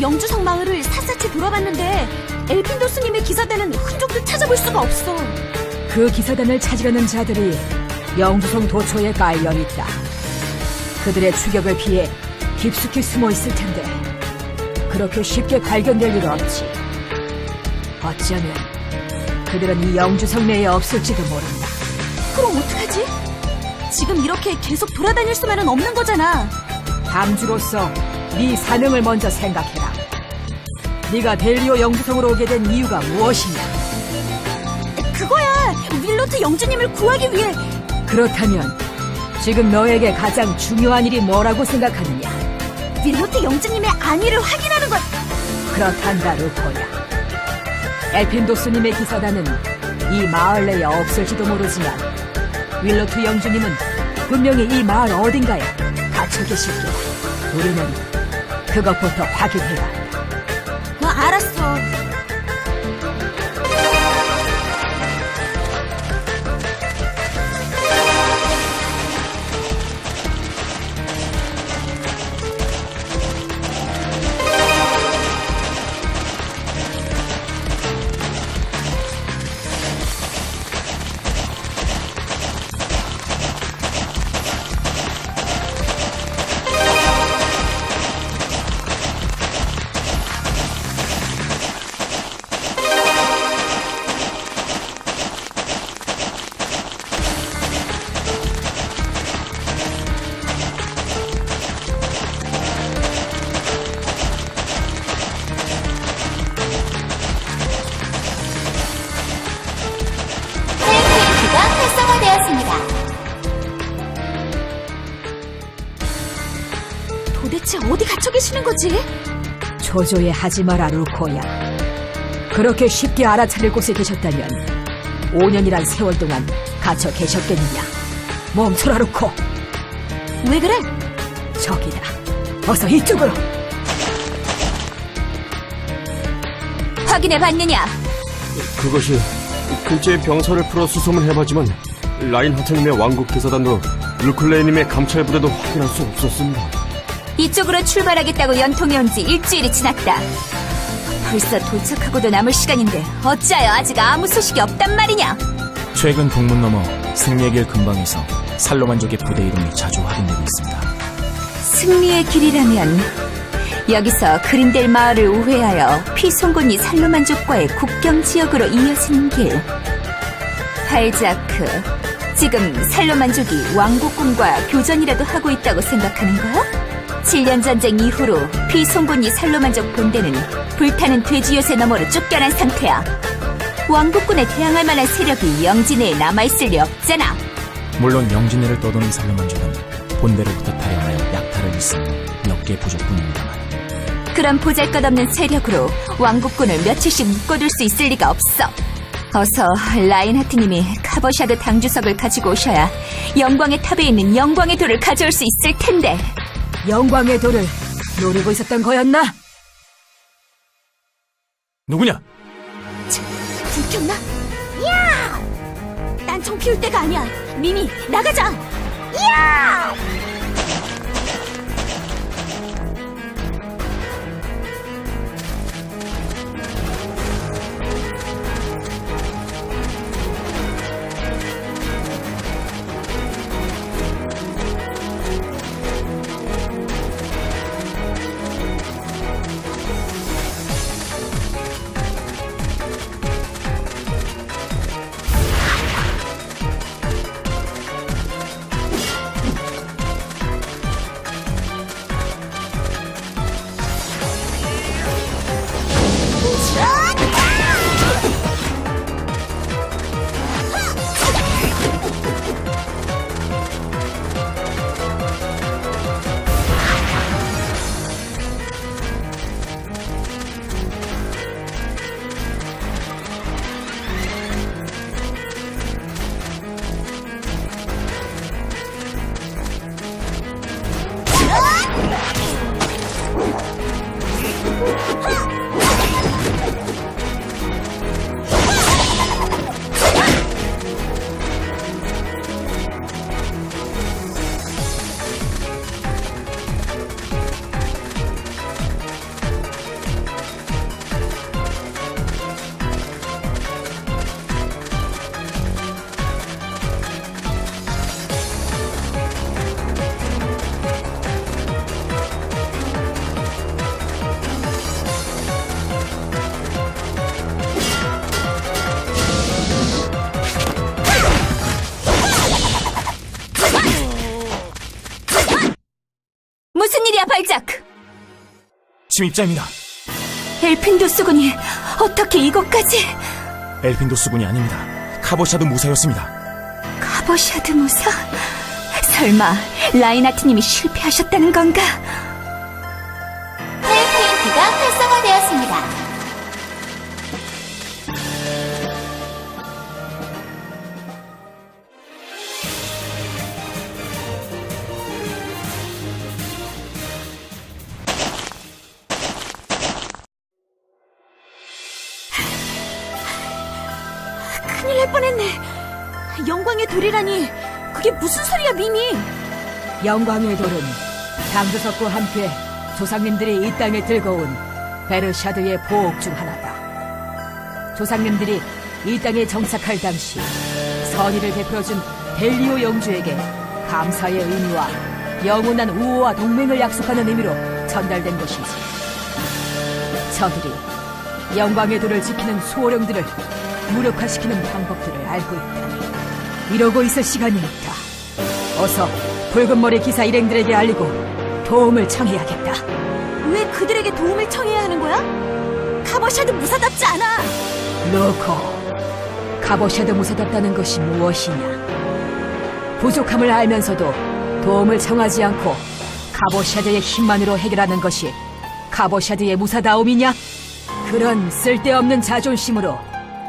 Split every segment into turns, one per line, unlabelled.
영주성 마을을 샅샅이 돌아봤는데 엘핀도 스님의 기사단은 흔적도 찾아볼 수가 없어.
그 기사단을 찾으려는 자들이 영주성 도초에 깔려 있다. 그들의 추격을 피해 깊숙이 숨어 있을 텐데 그렇게 쉽게 발견될 일 없지. 어쩌면 그들은 이 영주성 내에 없을지도 모른다.
그럼 어떡하지? 지금 이렇게 계속 돌아다닐 수만은 없는 거잖아.
담주로서 네 사명을 먼저 생각해라. 네가 델리오 영주성으로 오게 된 이유가 무엇이냐?
그거야 윌로트 영주님을 구하기 위해
그렇다면 지금 너에게 가장 중요한 일이 뭐라고 생각하느냐?
윌로트 영주님의 안위를 확인하는 것.
그렇단다, 루코야. 엘펜도스님의 기사단은 이 마을 내에 없을지도 모르지만 윌로트 영주님은 분명히 이 마을 어딘가에 갇혀 계실 거야. 우리는 그것부터.
어, 알았어. 도대체 어디 갇혀 계시는 거지?
조조해 하지 마라, 루코야. 그렇게 쉽게 알아차릴 곳에 계셨다면 5년이란 세월 동안 갇혀 계셨겠느냐? 멈춰라, 루코.
왜 그래?
저기다. 어서 이쪽으로.
확인해 봤느냐?
그것이 근처에 병사를 풀어 수소문 해봤지만 라인하트님의 왕국 기사단도 루클레이님의 감찰 부대도 확인할 수 없었습니다.
이쪽으로 출발하겠다고 연통이 온 지 일주일이 지났다. 벌써 도착하고도 남을 시간인데 어찌하여 아직 아무 소식이 없단 말이냐?
최근 동문 너머 승리의 길 근방에서 살로만족의 부대 이름이 자주 확인되고 있습니다.
승리의 길이라면 여기서 그린델 마을을 우회하여 피송군이 살로만족과의 국경 지역으로 이어지는 길. 발자크, 지금 살로만족이 왕국군과 교전이라도 하고 있다고 생각하는 거야? 7년 전쟁 이후로 피송군이 살로만족 본대는 불타는 돼지 요새 너머로 쫓겨난 상태야. 왕국군에 대항할 만한 세력이 영진에에 남아있을 리 없잖아.
물론 영진회를 떠도는 살로만족은 본대로부터 탈영하여 약탈을 있으니 몇개 부족뿐입니다만
그런 보잘것없는 세력으로 왕국군을 며칠씩 묶어둘 수 있을 리가 없어. 어서 라인하트님이 카버샤드 당주석을 가지고 오셔야 영광의 탑에 있는 영광의 돌을 가져올 수 있을 텐데.
영광의 돌을 노리고 있었던 거였나?
누구냐?
불켰나? 야! 난정 피울 때가 아니야. 미미, 나가자. 야!
침입자입니다.
엘핀도스군이 어떻게 이것까지?
엘핀도스군이 아닙니다. 카보샤드 무사였습니다.
카보샤드 무사? 설마 라인하트님이 실패하셨다는 건가?
큰일 날 뻔했네. 영광의 돌이라니. 그게 무슨 소리야, 미미?
영광의 돌은 당두석과 함께 조상님들이 이 땅에 들고 온 베르샤드의 보옥 중 하나다. 조상님들이 이 땅에 정착할 당시 선의를 베풀어준 델리오 영주에게 감사의 의미와 영원한 우호와 동맹을 약속하는 의미로 전달된 것이지. 저들이 영광의 돌을 지키는 수호령들을 무력화시키는 방법들을 알고 있다니. 이러고 있을 시간이 있다. 어서 붉은 머리 기사 일행들에게 알리고 도움을 청해야겠다.
왜 그들에게 도움을 청해야 하는 거야? 카버샤드 무사답지 않아.
로코, 카보샤드 무사답다는 것이 무엇이냐? 부족함을 알면서도 도움을 청하지 않고 카보샤드의 힘만으로 해결하는 것이 카보샤드의 무사다움이냐? 그런 쓸데없는 자존심으로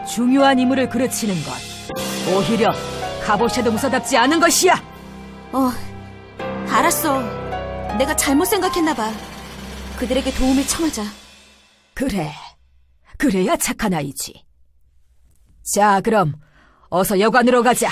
중요한 임무를 그르치는 것 오히려 카보샤드 무사답지 않은 것이야.
어, 알았어. 내가 잘못 생각했나 봐. 그들에게 도움을 청하자.
그래, 그래야 착한 아이지. 자, 그럼 어서 여관으로 가자.